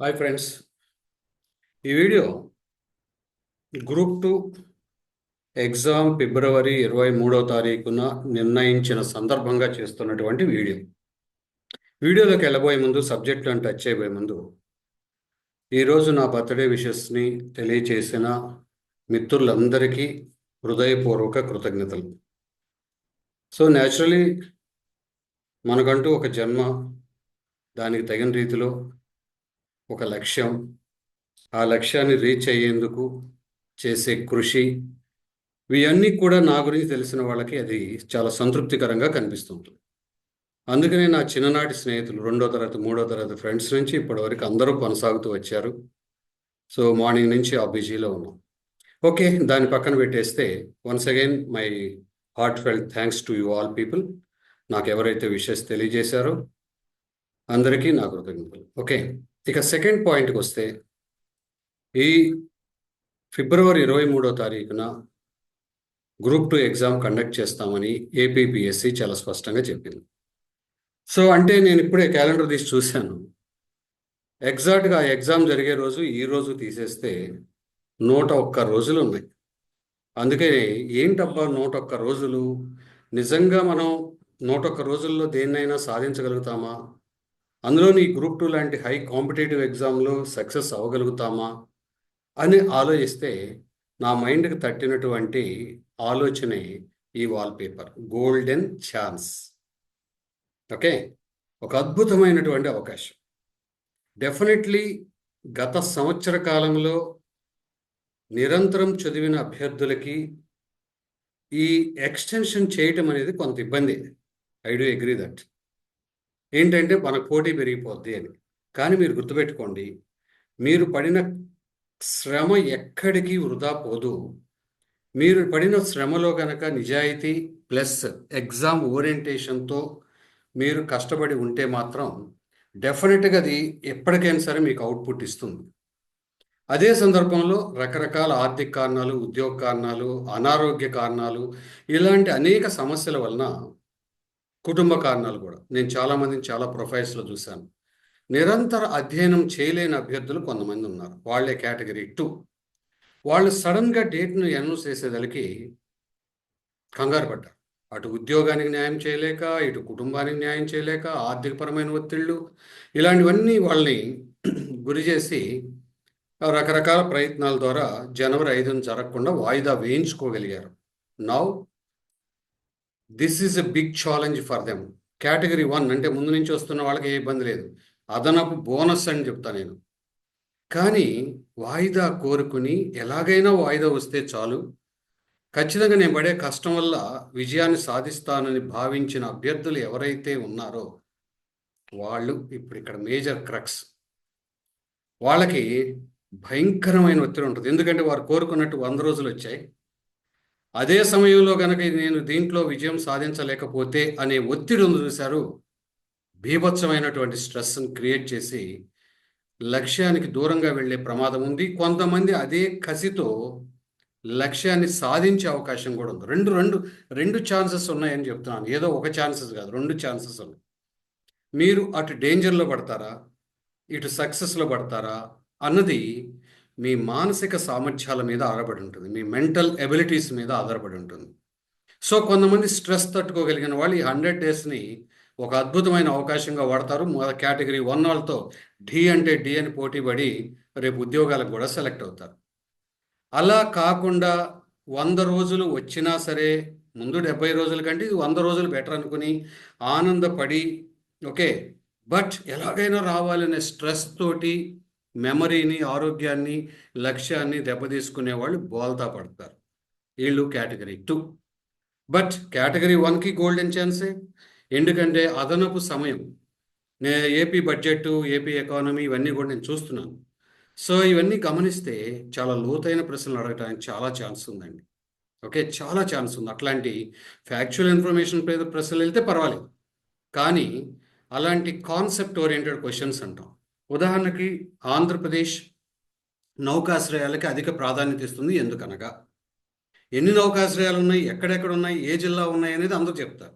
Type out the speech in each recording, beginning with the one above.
Hi friends ఈ video group two exam ఫిబ్రవరి ఇరవై మూడవ తారీఖున నిర్ణయించిన సందర్భంగా చేస్తున్నటువంటి వీడియో. వీడియోలోకి వెళ్ళబోయే ముందు సబ్జెక్టులను టచ్ చేయబోయే ముందు ఈరోజు నా బర్త్డే విషెస్ని తెలియచేసిన మిత్రులందరికీ హృదయపూర్వక కృతజ్ఞతలు. సో న్యాచురలీ మనకంటూ ఒక జన్మ దానికి తగిన రీతిలో ఒక లక్ష్యం. ఆ లక్ష్యాన్ని రీచ్ అయ్యేందుకు చేసే కృషి. ఇవన్నీ కూడా నా గురించి తెలిసిన వాళ్ళకి అది చాలా సంతృప్తికరంగా కనిపిస్తుంది అందుకనే నా చిన్ననాటి స్నేహితులు రెండో తరగతి మూడో తరగతి ఫ్రెండ్స్ నుంచి ఇప్పటివరకు అందరూ కొనసాగుతూ వచ్చారు. సో మార్నింగ్ నుంచి ఆ బిజీలో ఉన్నాం. ఓకే దాని పక్కన పెట్టేస్తే once again my heartfelt thanks to you all people నాకు ఎవరైతే విషెస్ తెలియజేశారో అందరికీ నా కృతజ్ఞతలు. ఓకే. ఇక సెకండ్ పాయింట్కి వస్తే ఈ ఫిబ్రవరి ఇరవై మూడో తారీఖున గ్రూప్ టూ ఎగ్జామ్ కండక్ట్ చేస్తామని ఏపీపీఎస్సి చాలా స్పష్టంగా చెప్పింది. సో అంటే నేను ఇప్పుడే క్యాలెండర్ తీసి చూశాను. ఎగ్జాక్ట్గా ఆ ఎగ్జామ్ జరిగే రోజు ఈ రోజు తీసేస్తే నూట ఒక్క రోజులు ఉన్నాయి. అందుకే ఏంటబ్బా నూట ఒక్క రోజులు? నిజంగా మనం నూట ఒక్క రోజుల్లో దేన్నైనా సాధించగలుగుతామా? అందులో నీ గ్రూప్ టూ లాంటి హై కాంపిటేటివ్ ఎగ్జామ్లో సక్సెస్ అవ్వగలుగుతామా అని ఆలోచిస్తే నా మైండ్కి తట్టినటువంటి ఆలోచనే ఈ వాల్పేపర్. Golden chance. ఓకే? ఒక అద్భుతమైనటువంటి అవకాశం. డెఫినెట్లీ గత సంవత్సర కాలంలో నిరంతరం చదివిన అభ్యర్థులకి ఈ ఎక్స్టెన్షన్ చేయటం అనేది కొంత ఇబ్బంది. I do agree that. ఏంటంటే మనకు పోటీ పెరిగిపోద్ది అని. కానీ మీరు గుర్తుపెట్టుకోండి మీరు పడిన శ్రమ ఎక్కడికి వృధా పోదు. మీరు పడిన శ్రమలో కనుక నిజాయితీ ప్లస్ ఎగ్జామ్ ఓరియంటేషన్తో మీరు కష్టపడి ఉంటే మాత్రం డెఫినెట్గా అది ఎప్పటికైనా సరే మీకు అవుట్పుట్ ఇస్తుంది. అదే సందర్భంలో రకరకాల ఆర్థిక కారణాలు ఉద్యోగ కారణాలు అనారోగ్య కారణాలు ఇలాంటి అనేక సమస్యల వలన కుటుంబ కారణాలు కూడా. నేను చాలామందిని చాలా ప్రొఫైల్స్లో చూశాను. నిరంతర అధ్యయనం చేయలేని అభ్యర్థులు కొంతమంది ఉన్నారు. వాళ్ళే కేటగిరీ టూ. వాళ్ళు సడన్గా డేట్ను అనౌన్స్ చేసేదానికి కంగారు పడ్డారు. అటు ఉద్యోగానికి న్యాయం చేయలేక ఇటు కుటుంబానికి న్యాయం చేయలేక ఆర్థికపరమైన ఒత్తిళ్ళు ఇలాంటివన్నీ వాళ్ళని గురి చేసి రకరకాల ప్రయత్నాల ద్వారా జనవరి ఐదున జరగకుండా వాయిదా వేయించుకోగలిగారు. Now this is a big challenge for them category one అంటే ముందు నుంచి వస్తున్న వాళ్ళకి ఏ ఇబ్బంది లేదు. అదనపు బోనస్ అని చెప్తా నేను. కానీ వాయిదా కోరుకుని ఎలాగైనా వాయిదా వస్తే చాలు. ఖచ్చితంగా నేను పడే కష్టం వల్ల విజయాన్ని సాధిస్తానని భావించిన అభ్యర్థులు ఎవరైతే ఉన్నారో వాళ్ళు ఇప్పుడు ఇక్కడ మేజర్ క్రక్స్. వాళ్ళకి భయంకరమైన ఒత్తిడి ఉంటుంది. ఎందుకంటే వారు కోరుకున్నట్టు వంద రోజులు వచ్చాయి. అదే సమయంలో కనుక నేను దీంట్లో విజయం సాధించలేకపోతే అనే ఒత్తిడి ఉంది చూశారు. బీభత్సమైనటువంటి స్ట్రెస్ని క్రియేట్ చేసి లక్ష్యానికి దూరంగా వెళ్ళే ప్రమాదం ఉంది. కొంతమంది అదే కసితో లక్ష్యాన్ని సాధించే అవకాశం కూడా ఉంది. రెండు రెండు రెండు ఛాన్సెస్ ఉన్నాయని చెప్తున్నాను. ఏదో ఒక ఛాన్సెస్ కాదు రెండు ఛాన్సెస్ ఉన్నాయి. మీరు అటు డేంజర్లో పడతారా? ఇటు సక్సెస్లో పడతారా? అన్నది మీ మానసిక సామర్థ్యాల మీద ఆధారపడి ఉంటుంది. మీ మెంటల్ ఎబిలిటీస్ మీద ఆధారపడి ఉంటుంది. సో కొంతమంది స్ట్రెస్ తట్టుకోగలిగిన వాళ్ళు ఈ హండ్రెడ్ డేస్ని ఒక అద్భుతమైన అవకాశంగా వాడతారు. కేటగిరీ వన్ వాళ్ళతో డి అంటే డి అని పోటీ పడి రేపు ఉద్యోగాలకు కూడా సెలెక్ట్ అవుతారు. అలా కాకుండా వంద రోజులు వచ్చినా సరే ముందు డెబ్బై రోజుల కంటే ఇది వంద రోజులు బెటర్ అనుకుని ఆనందపడి ఓకే బట్ ఎలాగైనా రావాలనే స్ట్రెస్ తోటి మెమరీని ఆరోగ్యాన్ని లక్ష్యాన్ని దెబ్బతీసుకునే వాళ్ళు బోల్తా పడతారు. వీళ్ళు కేటగిరీ టూ. బట్ కేటగిరీ వన్కి గోల్డెన్ ఛాన్సే. ఎందుకంటే అదనపు సమయం. నే ఏపీ బడ్జెట్ ఏపీ ఎకానమీ ఇవన్నీ కూడా నేను చూస్తున్నాను. సో ఇవన్నీ గమనిస్తే చాలా లోతైన ప్రశ్నలు అడగడానికి చాలా ఛాన్స్ ఉందండి. ఓకే? చాలా ఛాన్స్ ఉంది. అట్లాంటి ఫ్యాక్చువల్ ఇన్ఫర్మేషన్ ప్రశ్నలు వెళ్తే పర్వాలేదు. కానీ అలాంటి కాన్సెప్ట్ ఓరియంటెడ్ క్వశ్చన్స్ అంటాం. ఉదాహరణకి ఆంధ్రప్రదేశ్ నౌకాశ్రయాలకి అధిక ప్రాధాన్యత ఇస్తుంది ఎందుకనగా? ఎన్ని నౌకాశ్రయాలు ఉన్నాయి ఎక్కడెక్కడ ఉన్నాయి ఏ జిల్లా ఉన్నాయి అనేది అందరూ చెప్తారు.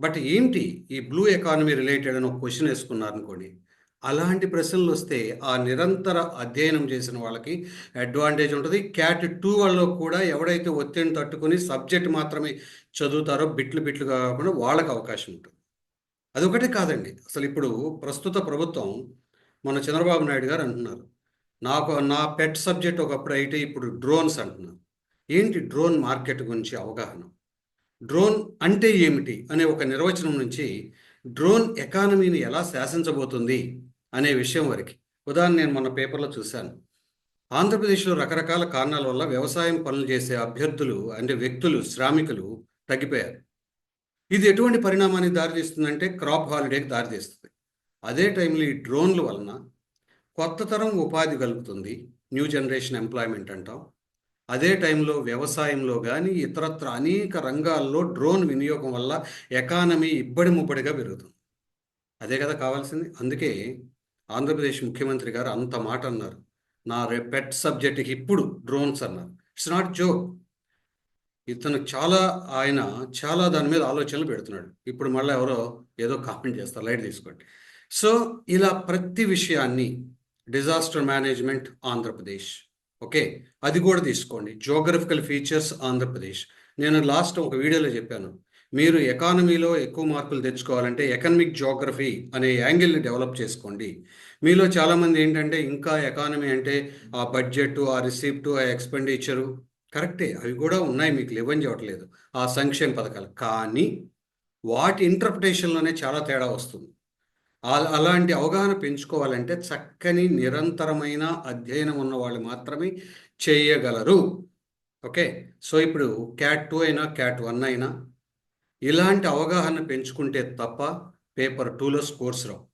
బట్ ఏంటి ఈ బ్లూ ఎకానమీ రిలేటెడ్ అని ఒక క్వశ్చన్ వేసుకున్నారు అనుకోండి అలాంటి ప్రశ్నలు వస్తే ఆ నిరంతర అధ్యయనం చేసిన వాళ్ళకి అడ్వాంటేజ్ ఉంటుంది. క్యాట్ టూ వాళ్ళలో కూడా ఎవడైతే ఒత్తిడిని తట్టుకుని సబ్జెక్ట్ మాత్రమే చదువుతారో బిట్లు బిట్లు కాకుండా వాళ్ళకి అవకాశం ఉంటుంది. అదొకటి కాదండి. అసలు ఇప్పుడు ప్రస్తుత ప్రభుత్వం మన చంద్రబాబు నాయుడు గారు అంటున్నారు. నాకు నా పెట్ సబ్జెక్ట్ ఒకప్పుడు అయితే ఇప్పుడు డ్రోన్స్ అంటున్నారు. ఏంటి డ్రోన్ మార్కెట్ గురించి అవగాహన? డ్రోన్ అంటే ఏమిటి అనే ఒక నిర్వచనం నుంచి డ్రోన్ ఎకానమీని ఎలా శాసించబోతుంది అనే విషయం వరకు. ఉదాహరణ నేను మన పేపర్లో చూశాను. ఆంధ్రప్రదేశ్లో రకరకాల కారణాల వల్ల వ్యవసాయం పనులు చేసే అభ్యర్థులు అంటే వ్యక్తులు శ్రామికులు తగ్గిపోయారు. ఇది ఎటువంటి పరిణామానికి దారితీస్తుందంటే క్రాప్ హాలిడేకి దారితీస్తుంది. అదే టైంలో ఈ డ్రోన్ల వలన కొత్త తరం ఉపాధి కలుగుతుంది. న్యూ జనరేషన్ ఎంప్లాయ్మెంట్ అంటాం. అదే టైంలో వ్యవసాయంలో కానీ ఇతరత్ర అనేక రంగాల్లో డ్రోన్ వినియోగం వల్ల ఎకానమీ ఇబ్బడి ముబ్బడిగా పెరుగుతుంది. అదే కదా కావాల్సింది. అందుకే ఆంధ్రప్రదేశ్ ముఖ్యమంత్రి గారు అంత మాట అన్నారు. నా పెట్ సబ్జెక్ట్కి ఇప్పుడు డ్రోన్స్ అన్నారు. It's not joke. ఇతను చాలా ఆయన చాలా దాని మీద ఆలోచనలు పెడుతున్నాడు. ఇప్పుడు మళ్ళీ ఎవరో ఏదో కామెంట్ చేస్తారు. లైట్ తీసుకోండి. సో ఇలా ప్రతి విషయాన్ని డిజాస్టర్ మేనేజ్మెంట్ ఆంధ్రప్రదేశ్. ఓకే? అది కూడా తీసుకోండి. Geographical features Andhra Pradesh. నేను లాస్ట్ ఒక వీడియోలో చెప్పాను. మీరు ఎకానమీలో ఎక్కువ మార్కులు తెచ్చుకోవాలంటే ఎకనమిక్ జోగ్రఫీ అనే యాంగిల్ని డెవలప్ చేసుకోండి. మీలో చాలామంది ఏంటంటే ఇంకా ఎకానమీ అంటే ఆ బడ్జెట్ ఆ రిసిప్ట్ ఆ ఎక్స్పెండిచరు కరెక్టే. అవి కూడా ఉన్నాయి. మీకు లేవని చెప్పట్లేదు. ఆ సంక్షేమ పథకాలు. కానీ వాటి ఇంటర్ప్రిటేషన్లోనే చాలా తేడా వస్తుంది. అలాంటి అవగాహన పెంచుకోవాలంటే చక్కని నిరంతరమైన అధ్యయనం ఉన్న వాళ్ళు మాత్రమే చేయగలరు. ఓకే? సో ఇప్పుడు క్యాట్ టూ అయినా క్యాట్ వన్ అయినా ఇలాంటి అవగాహన పెంచుకుంటే తప్ప పేపర్ టూలో స్కోర్స్ రావు.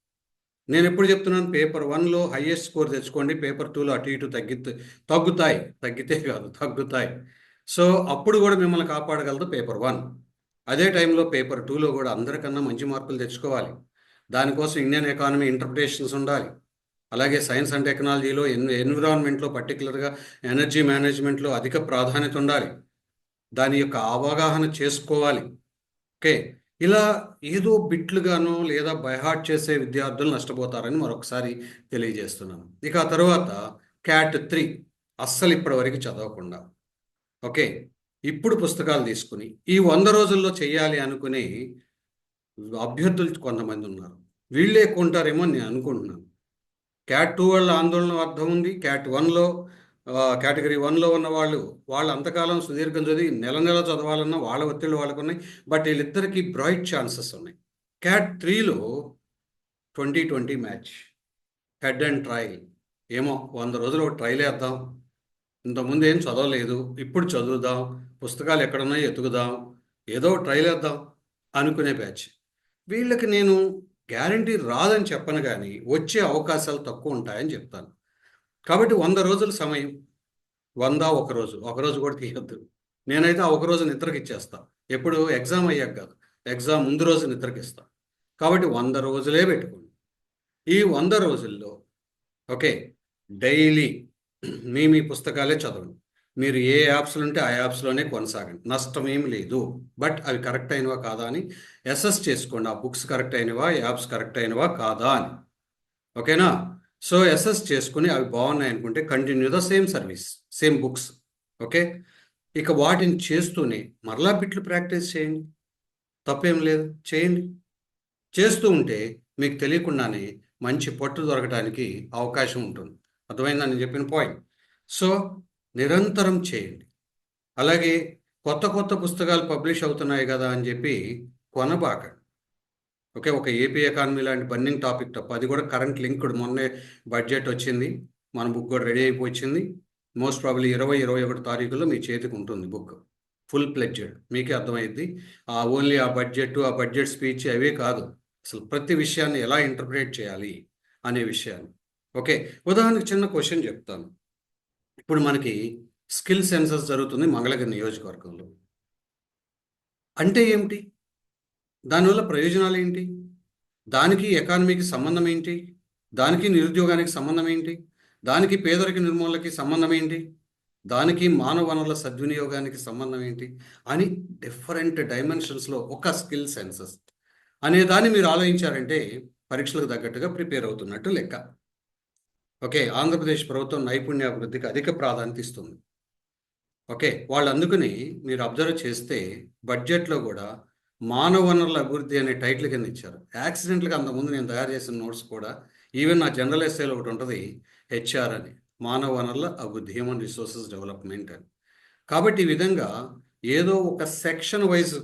నేను ఎప్పుడు చెప్తున్నాను? పేపర్ వన్లో హైయెస్ట్ స్కోర్ తెచ్చుకోండి. పేపర్ టూలో అటు ఇటు తగ్గి తగ్గుతాయి. తగ్గితే కాదు తగ్గుతాయి. సో అప్పుడు కూడా మిమ్మల్ని కాపాడగలదు పేపర్ వన్. అదే టైంలో పేపర్ టూలో కూడా అందరికన్నా మంచి మార్కులు తెచ్చుకోవాలి. దానికోసం ఇండియన్ ఎకానమీ ఇంటర్ప్రిటేషన్స్ ఉండాలి. అలాగే సైన్స్ అండ్ టెక్నాలజీలో ఎన్ ఎన్విరాన్మెంట్లో పర్టికులర్గా ఎనర్జీ మేనేజ్మెంట్లో అధిక ప్రాధాన్యత ఉండాలి. దాని యొక్క అవగాహన చేసుకోవాలి. ఓకే? ఇలా ఏదో బిట్లుగానో లేదా బైహార్ట్ చేసే విద్యార్థులు నష్టపోతారని మరొకసారి తెలియజేస్తున్నాను. ఇక ఆ తర్వాత క్యాట్ త్రీ అస్సలు ఇప్పటి వరకు చదవకుండా. ఓకే? ఇప్పుడు పుస్తకాలు తీసుకుని ఈ వంద రోజుల్లో చేయాలి అనుకునే అభ్యర్థులు కొంతమంది ఉన్నారు. వీళ్ళే కొంటారేమో నేను అనుకుంటున్నాను. క్యాట్ టూ వాళ్ళ ఆందోళన అర్థం ఉంది. క్యాట్ వన్లో కేటగిరీ వన్లో ఉన్న వాళ్ళు వాళ్ళు అంతకాలం సుదీర్ఘం చదివి నెల నెల చదవాలన్నా వాళ్ళ ఒత్తిళ్ళు వాళ్ళకు ఉన్నాయి. బట్ వీళ్ళిద్దరికీ బ్రైట్ ఛాన్సెస్ ఉన్నాయి. క్యాట్ త్రీలో twenty twenty match. Head and trial. ఏమో వంద రోజులు ఒక ట్రయల్ వేద్దాం. ఇంతకుముందు ఏం చదవలేదు. ఇప్పుడు చదువుదాం. పుస్తకాలు ఎక్కడున్నాయో ఎతుకుదాం. ఏదో ట్రయల్ వేద్దాం అనుకునే బ్యాచ్. వీళ్ళకి నేను గ్యారంటీ రాదని చెప్పను కానీ వచ్చే అవకాశాలు తక్కువ ఉంటాయని చెప్తాను. కాబట్టి వంద రోజుల సమయం వంద ఒక రోజు ఒక రోజు కూడా తీయొద్దు. నేనైతే ఆ ఒక రోజు నిద్రకి ఇచ్చేస్తా ఎప్పుడు ఎగ్జామ్ అయ్యాక కాదు ఎగ్జామ్ ముందు రోజు నిద్రకి ఇస్తా కాబట్టి వంద రోజులే పెట్టుకోండి. ఈ వంద రోజుల్లో ఓకే డైలీ మీ మీ పుస్తకాలే చదవండి. మీరు ఏ యాప్స్లు ఉంటే ఆ యాప్స్లోనే కొనసాగండి. నష్టం ఏమి లేదు. బట్ అవి కరెక్ట్ అయినవా కాదా అని అసెస్ చేసుకోండి. ఆ బుక్స్ కరెక్ట్ అయినవా? యాప్స్ కరెక్ట్ అయినవా? కాదా అని. ఓకేనా? సో అసెస్ చేసుకుని అవి బాగున్నాయి అనుకుంటే continue the same service same books. Okay? ఇక వాటిని చేస్తూనే మరలా బిట్లు ప్రాక్టీస్ చేయండి. తప్పేం లేదు. చేయండి. చేస్తూ ఉంటే మీకు తెలియకుండానే మంచి పట్టు దొరకడానికి అవకాశం ఉంటుంది. అర్థమైందని నేను చెప్పిన పాయింట్? సో నిరంతరం చేయండి. అలాగే కొత్త కొత్త పుస్తకాలు పబ్లిష్ అవుతున్నాయి కదా అని చెప్పి కొనబాకండి. ఓకే ఒక ఏపీ ఎకానమీ లాంటి బర్నింగ్ టాపిక్ తప్ప అది కూడా కరెంట్ లింక్డ్. మొన్నే బడ్జెట్ వచ్చింది మన బుక్ కూడా రెడీ అయిపోయింది. మోస్ట్ ప్రాబ్లీ ఇరవై ఇరవై ఒకటి తారీఖులో మీ చేతికి ఉంటుంది బుక్. Full pledged. మీకే అర్థమైంది ఆ ఓన్లీ ఆ బడ్జెట్ ఆ బడ్జెట్ స్పీచ్ అవే కాదు. అసలు ప్రతి విషయాన్ని ఎలా ఇంటర్ప్రిట్ చేయాలి అనే విషయాన్ని ఓకే ఉదాహరణకు చిన్న క్వశ్చన్ చెప్తాను. ఇప్పుడు మనకి స్కిల్ సెన్సస్ జరుగుతుంది మంగళగిరి నియోజకవర్గంలో. అంటే ఏమిటి? దానివల్ల ప్రయోజనాలు ఏంటి? దానికి ఎకానమీకి సంబంధం ఏంటి? దానికి నిరుద్యోగానికి సంబంధం ఏంటి? దానికి పేదరిక నిర్మూలనకి సంబంధం ఏంటి? దానికి మానవ వనరుల సద్వినియోగానికి సంబంధం ఏంటి? అని డిఫరెంట్ డైమెన్షన్స్లో ఒక స్కిల్ సెన్సస్ అనే దాన్ని మీరు ఆలోచించారంటే పరీక్షలకు తగ్గట్టుగా ప్రిపేర్ అవుతున్నట్టు లెక్క. ఓకే ఆంధ్రప్రదేశ్ ప్రభుత్వం నైపుణ్యాభివృద్ధికి అధిక ప్రాధాన్యత ఇస్తుంది. ఓకే వాళ్ళు అందుకుని మీరు అబ్జర్వ్ చేస్తే బడ్జెట్లో కూడా మానవ వనరుల అభివృద్ధి అనే టైటిల్ కింద ఇచ్చారు. యాక్సిడెంట్లకు అంతకుముందు నేను తయారు చేసిన నోట్స్ కూడా ఈవెన్ నా జనరల్ ఎస్ఏలో ఒకటి ఉంటుంది హెచ్ఆర్ అని మానవ వనరుల అభివృద్ధి హ్యూమన్ రిసోర్సెస్ డెవలప్మెంట్ అని. కాబట్టి ఈ విధంగా ఏదో ఒక సెక్షన్ వైజ్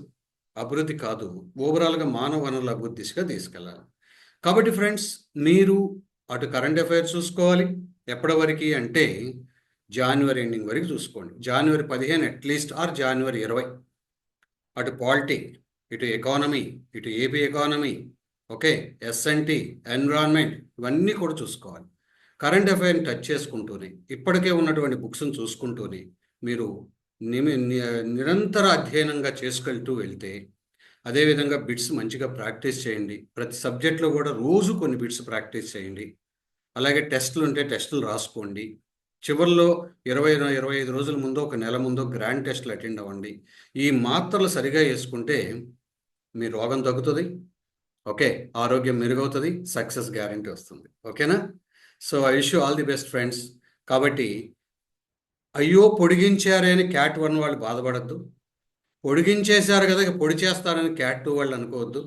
అభివృద్ధి కాదు ఓవరాల్గా మానవ వనరుల అభివృద్ధి దిశగా తీసుకెళ్ళాలి. కాబట్టి ఫ్రెండ్స్ మీరు అటు కరెంట్ అఫైర్స్ చూసుకోవాలి. ఎప్పటి వరకు అంటే జనవరి ఎండింగ్ వరకు చూసుకోండి. జనవరి పదిహేను అట్లీస్ట్ ఆర్ జనవరి ఇరవై. అటు పాలిటీ ఇటు ఎకానమీ ఇటు AP economy okay S N T environment ఇవన్నీ కూడా చూసుకోవాలి. కరెంట్ అఫైర్ని టచ్ చేసుకుంటూనే ఇప్పటికే ఉన్నటువంటి బుక్స్ని చూసుకుంటూనే మీరు నిమి నిరంతర అధ్యయనంగా చేసుకెళ్తూ వెళ్తే అదేవిధంగా బిట్స్ మంచిగా ప్రాక్టీస్ చేయండి. ప్రతి సబ్జెక్ట్లో కూడా రోజు కొన్ని బిట్స్ ప్రాక్టీస్ చేయండి. అలాగే టెస్టులు ఉంటే టెస్టులు రాసుకోండి. చివరిలో ఇరవై ఇరవై ఐదు రోజుల ముందు ఒక నెల ముందు గ్రాండ్ టెస్ట్లు అటెండ్ అవ్వండి. ఈ మాత్రలు సరిగా వేసుకుంటే మీ రోగం తగ్గుతుంది. ఓకే ఆరోగ్యం మెరుగవుతుంది. సక్సెస్ గ్యారంటీ వస్తుంది. ఓకేనా? So I wish all the best friends. కాబట్టి అయ్యో పొడిగించారే అని క్యాట్ వన్ వాళ్ళు బాధపడద్దు. పొడిగించేశారు కదా పొడి చేస్తారని క్యాట్ టూ వాళ్ళు అనుకోవద్దు.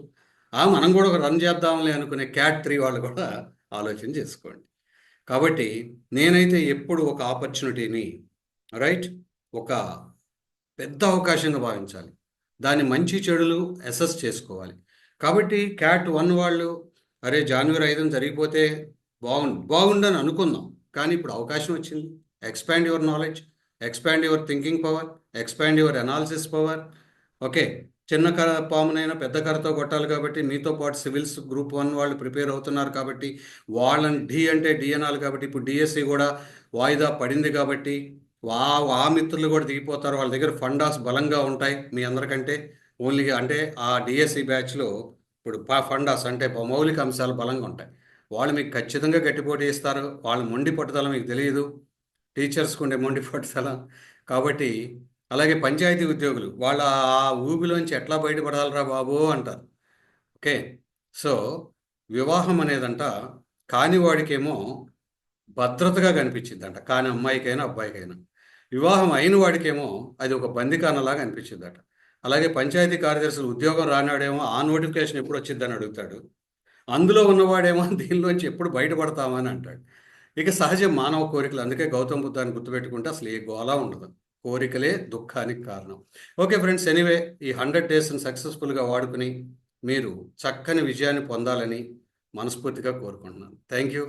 ఆ మనం కూడా ఒక రన్ చేద్దాంలే అనుకునే క్యాట్ త్రీ వాళ్ళు కూడా ఆలోచన చేసుకోండి. కాబట్టి నేనైతే ఎప్పుడు ఒక ఆపర్చునిటీని రైట్ ఒక పెద్ద అవకాశంగా భావించాలి. దాని మంచి చెడులు అసెస్ చేసుకోవాలి. కాబట్టి క్యాట్ వన్ వాళ్ళు అరే జనవరి ఐదున జరిగిపోతే బాగుండు బాగుండని అనుకుందాం. కానీ ఇప్పుడు అవకాశం వచ్చింది. Expand your knowledge expand your thinking power expand your analysis power okay చిన్న కర పామునైనా పెద్ద కర్రతో కొట్టాలి కాబట్టి మీతో పాటు సివిల్స్ గ్రూప్ వన్ వాళ్ళు ప్రిపేర్ అవుతున్నారు కాబట్టి వాళ్ళని డి అంటే డి అనాలి కాబట్టి ఇప్పుడు డిఎస్సి కూడా వాయిదా పడింది కాబట్టి వా ఆ మిత్రులు కూడా దిగిపోతారు. వాళ్ళ దగ్గర ఫండాస్ బలంగా ఉంటాయి మీ అందరికంటే. ఓన్లీ అంటే ఆ డిఎస్సి బ్యాచ్లో ఇప్పుడు ఫండాస్ అంటే మౌలిక అంశాలు బలంగా ఉంటాయి. వాళ్ళు మీకు ఖచ్చితంగా గట్టిపోటీ ఇస్తారు. వాళ్ళ మొండి పట్టుదల మీకు తెలియదు. టీచర్స్కి ఉండే మొండి స్థలం కాబట్టి అలాగే పంచాయతీ ఉద్యోగులు వాళ్ళ ఆ ఊబిలోంచి ఎట్లా బయటపడాలరా బాబు అంటారు. ఓకే? సో వివాహం అనేదంట కానివాడికేమో భద్రతగా కనిపించిందంట కాని అమ్మాయికైనా అబ్బాయికైనా. వివాహం అయిన వాడికేమో అది ఒక బందికానలాగా అనిపించిందట అలాగే పంచాయతీ కార్యదర్శులు ఉద్యోగం రానాడేమో ఆ నోటిఫికేషన్ ఎప్పుడు వచ్చిందని అడుగుతాడు. అందులో ఉన్నవాడేమో దీనిలోంచి ఎప్పుడు బయటపడతామని అంటాడు. ఇక సహజ మానవ కోరికలు. అందుకే గౌతమ బుద్ధాన్ని గుర్తుపెట్టుకుంటే అసలు ఏ గోలా ఉండదు. కోరికలే దుఃఖానికి కారణం. ఓకే ఫ్రెండ్స్ ఎనీవే ఈ హండ్రెడ్ డేస్ని సక్సెస్ఫుల్గా వాడుకుని మీరు చక్కని విజయాన్ని పొందాలని మనస్ఫూర్తిగా కోరుకుంటున్నాను. Thank you